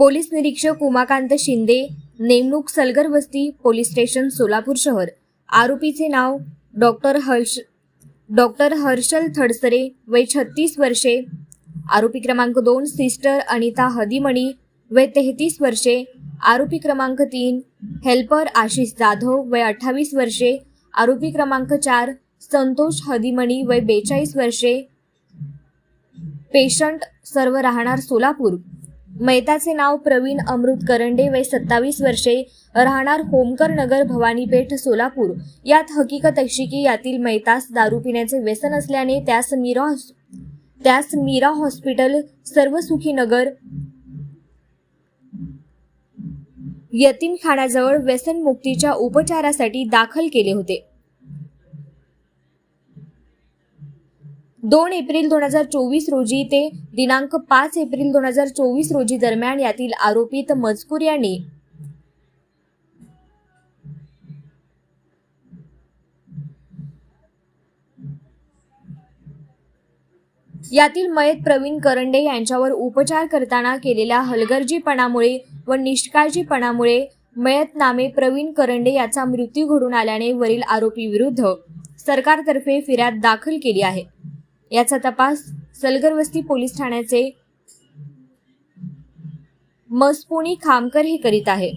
Police निरीक्षक उमाकांत शिंदे नेमणूक सलगर वस्ती पोलीस स्टेशन सोलापूर शहर. आरोपीचे नाव डॉक्टर हर्ष डॉक्टर हर्षल थडसरे वय छत्तीस वर्षे आरोपी क्रमांक दोन सिस्टर अनिता हदिमणी वय तेहतीस वर्षे आरोपी क्रमांक तीन हेल्पर आशिष जाधव वय अठ्ठावीस वर्षे आरोपी क्रमांक चार संतोष हदिमणी वय बेचाळीस वर्षे पेशंट सर्व राहणार सोलापूर. मैताचे नाव प्रवीण अमृत करंडे वय सत्तावीस वर्षे राहणार होमकर नगर भवानीपेठ सोलापूर. यात हकीकत अशी की यातील मैतास दारू पिण्याचे व्यसन असल्याने त्यास मीरा त्यास मीरा हॉस्पिटल सर्वसुखी नगर यतीमखानाजवळ व्यसनमुक्तीच्या उपचारासाठी दाखल केले होते. दोन एप्रिल दोन हजार चोवीस रोजी ते दिनांक पाच एप्रिल दोन हजार चोवीस रोजी दरम्यान यातील आरोपित मजकूर यांनी यातील मयत प्रवीण करंडे यांच्यावर उपचार करताना केलेल्या हलगर्जीपणामुळे व निष्काळजीपणामुळे मयत नामे प्रवीण करंडे याचा मृत्यू घडून आल्याने वरील आरोपी विरुद्ध सरकारतर्फे फिर्याद दाखल केली आहे. याचा तपास सलगरवस्ती पोलीस ठाण्याचे मसपुणी खामकर हे करीत आहे.